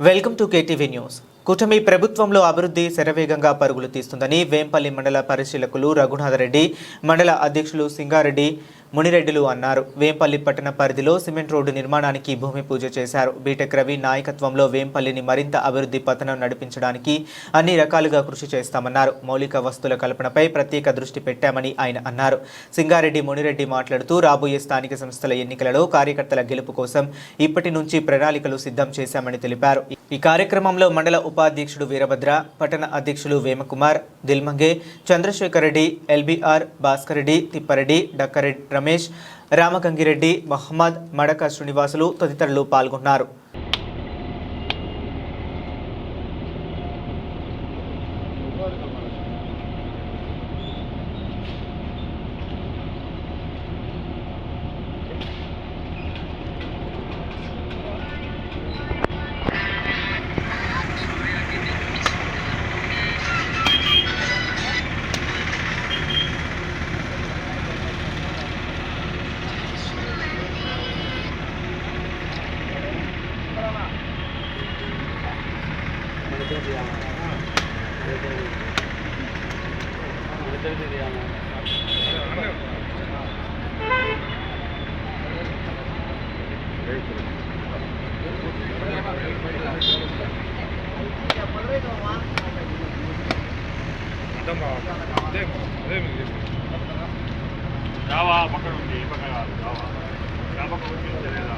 Welcome to KTV news. కూటమి ప్రభుత్వంలో అభివృద్ధి శరవేగంగా పరుగులు తీస్తుందని వేంపల్లి మండల పరిశీలకులు రఘునాథరెడ్డి మండల అధ్యక్షులు సింగారెడ్డి మునిరెడ్డిలు అన్నారు. వేంపల్లి పట్టణ పరిధిలో సిమెంట్ రోడ్డు నిర్మాణానికి భూమి పూజ చేశారు. బీటెక్ రవి నాయకత్వంలో వేంపల్లిని మరింత అభివృద్ధి పతనం నడిపించడానికి అన్ని రకాలుగా కృషి చేస్తామన్నారు. మౌలిక వస్తువుల కల్పనపై ప్రత్యేక దృష్టి పెట్టామని ఆయన అన్నారు. సింగారెడ్డి మునిరెడ్డి మాట్లాడుతూ రాబోయే స్థానిక సంస్థల ఎన్నికలలో కార్యకర్తల గెలుపు కోసం ఇప్పటి నుంచి ప్రణాళికలు సిద్ధం చేశామని తెలిపారు. ఈ కార్యక్రమంలో మండల ఉపాధ్యక్షుడు వీరభద్ర పట్టణ అధ్యక్షులు వేమకుమార్ దిల్మంగే చంద్రశేఖర్ రెడ్డి ఎల్బీఆర్ భాస్కర్ రెడ్డి తిప్పారెడ్డి డక్కారెడ్డి రమేష్ రామగంగిరెడ్డి మహమ్మద్ మడక శ్రీనివాసులు తదితరులు పాల్గొన్నారు. జావా పక్కన ఉంది ఈ పక్కన కాదు జావా జావా పక్కన ఉంది లేదా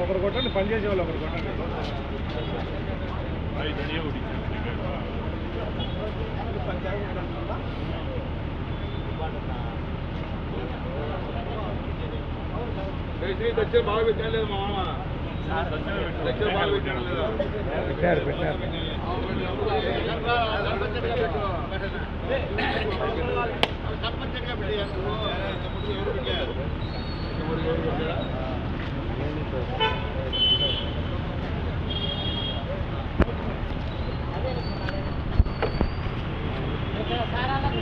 ఒకరు కొట్టండి పనిచేసే వాళ్ళు ఒకరు కొట్టండి శ్రీ దక్షిణ బాగా పెట్టలేదు మా మామ పెట్టారు పెట్టారు సర్పంచ్